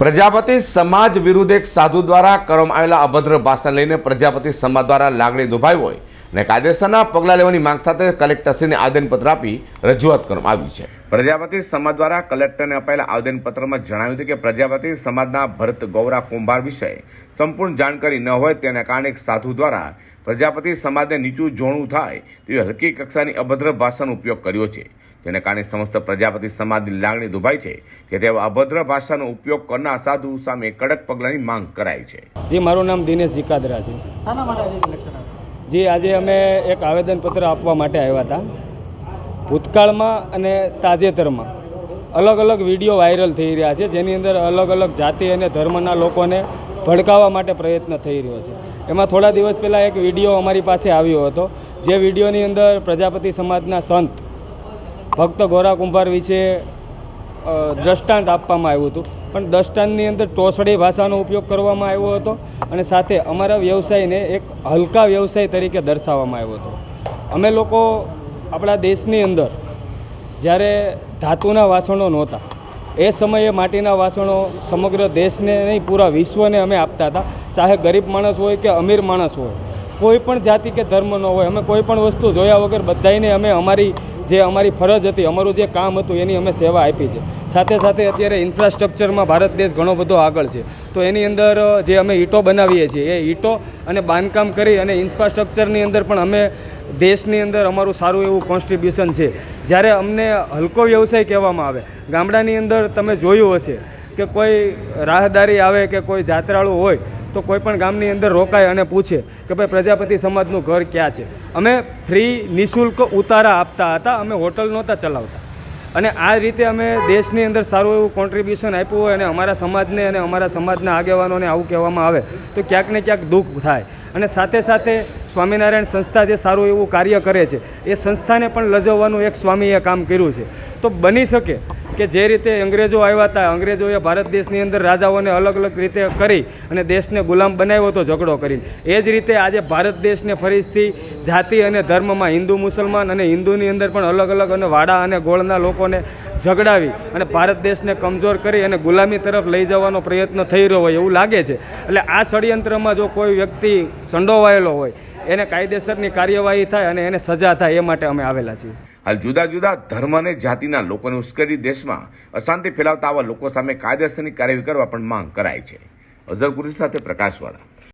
પ્રજાપતિ સમાજ વિરુદ્ધ એક સાધુ દ્વારા કરવામાં આવેલા અભદ્ર ભાષણ લઈને પ્રજાપતિ સમાજ દ્વારા લાગણી દુભાઈ હોય અને કાયદેસરના પગલાં લેવાની માંગ સાથે કલેક્ટરશ્રીને આવેદનપત્ર આપી રજૂઆત કરવામાં આવી છે. પ્રજાપતિ સમાજ દ્વારા કલેક્ટરને અપાયેલા આવેદનપત્રમાં જણાવ્યું હતું કે પ્રજાપતિ સમાજના ભરત ગૌરા કુંભાર વિશે સંપૂર્ણ જાણકારી ન હોય તેના કારણે એક સાધુ દ્વારા પ્રજાપતિ સમાજને નીચું જોણું થાય તેવી હલકી કક્ષાની અભદ્ર ભાષાનો ઉપયોગ કર્યો છે. જેને કારણે સમસ્ત પ્રજાપતિ સમાજની લાગણી દુભાઈ છે કે તેવા અભદ્ર ભાષાનો ઉપયોગ કરનાર સાધુ સામે કડક પગલાંની માંગ કરાઈ છે. જી મારું નામ દિનેશ જીકાદરા છે. જી આજે અમે એક આવેદનપત્ર આપવા માટે આવ્યા હતા. ભૂતકાળમાં અને તાજેતરમાં. અલગ અલગ વીડિયો વાયરલ થઈ રહ્યા છે જેની અંદર અલગ અલગ જાતિ અને ધર્મના લોકોને ભડકાવવા માટે પ્રયત્ન થઈ રહ્યો છે. એમાં થોડા દિવસ પહેલાં એક વીડિયો અમારી પાસે આવ્યો હતો જે વિડીયોની અંદર પ્રજાપતિ સમાજના સંત ભક્ત ગોરા કુંભાર વિશે દ્રષ્ટાંત આપવામાં આવ્યું હતું. પણ દ્રષ્ટાંતની અંદર ટોસડી ભાષાનો ઉપયોગ કરવામાં આવ્યો હતો અને સાથે અમારા વ્યવસાયને એક હલકા વ્યવસાય તરીકે દર્શાવવામાં આવ્યો હતો. અમે લોકો આપણા દેશની અંદર જ્યારે ધાતુના વાસણો નહોતા, એ સમયે માટીના વાસણો સમગ્ર દેશને નહીં, પૂરા વિશ્વને અમે આપતા હતા. ચાહે ગરીબ માણસ હોય કે અમીર માણસ હોય, કોઈ પણ જાતિ કે ધર્મ ન હોય, અમે કોઈ પણ વસ્તુ જોયા વગર બધાને અમે અમારી જે અમારી ફરજ હતી, અમારું જે કામ હતું એની અમે સેવા આપી છે. સાથે સાથે અત્યારે ઇન્ફ્રાસ્ટ્રક્ચરમાં ભારત દેશ ઘણો બધો આગળ છે. તો એની અંદર જે અમે ઈંટો બનાવીએ છીએ, એ ઈંટો અને બાંધકામ કરી અને ઇન્ફ્રાસ્ટ્રક્ચરની અંદર પણ અમે દેશની અંદર અમારું સારું એવું કોન્સ્ટ્રીબ્યુશન છે. જ્યારે અમને હલકો વ્યવસાય કહેવામાં આવે, ગામડાની અંદર તમે જોયું હશે કે કોઈ રાહદારી આવે કે કોઈ જાત્રાળુ હોય, તો કોઈ પણ ગામની અંદર રોકાય અને પૂછે કે ભાઈ પ્રજાપતિ સમાજનું ઘર ક્યાં છે. અમે ફ્રી, નિઃશુલ્ક ઉતારા આપતા હતા, અમે હોટલ નહોતા ચલાવતા. અને આ રીતે અમે દેશની અંદર સારું એવું કોન્ટ્રીબ્યુશન આપ્યું હોય અને અમારા સમાજને અને અમારા સમાજના આગેવાનોને આવું કહેવામાં આવે, તો ક્યાંક ને ક્યાંક દુઃખ થાય. અને સાથે સાથે સ્વામિનારાયણ સંસ્થા જે સારું એવું કાર્ય કરે છે, એ સંસ્થાને પણ લજવવાનું એક સ્વામીએ કામ કર્યું છે. તો બની શકે કે જે રીતે અંગ્રેજો આવ્યા હતા, અંગ્રેજોએ ભારત દેશની અંદર રાજાઓને અલગ અલગ રીતે કરી અને દેશને ગુલામ બનાવ્યો હતો ઝઘડો કરીને. એ જ રીતે આજે ભારત દેશને ફરીથી જાતિ અને ધર્મમાં હિન્દુ, મુસલમાન અને હિન્દુની અંદર પણ અલગ અલગ અને વાડા અને ગોળના લોકોને ઝઘડાવી અને ભારત દેશને કમજોર કરી અને ગુલામી તરફ લઈ જવાનો પ્રયત્ન થઈ રહ્યો હોય એવું લાગે છે. એટલે આ ષડયંત્રમાં જો કોઈ વ્યક્તિ સંડોવાયેલો હોય, એને કાયદેસરની કાર્યવાહી થાય અને એને સજા થાય એ માટે અમે આવેલા છીએ. હાલ જુદા જુદા ધર્મ અને જાતિના લોકોને ઉશ્કેરી દેશમાં અશાંતિ ફેલાવતા આવા લોકો સામે કાયદેસરની કાર્યવાહી કરવા પણ માંગ કરાઈ છે. અઝર કુરેશી સાથે પ્રકાશવાળા.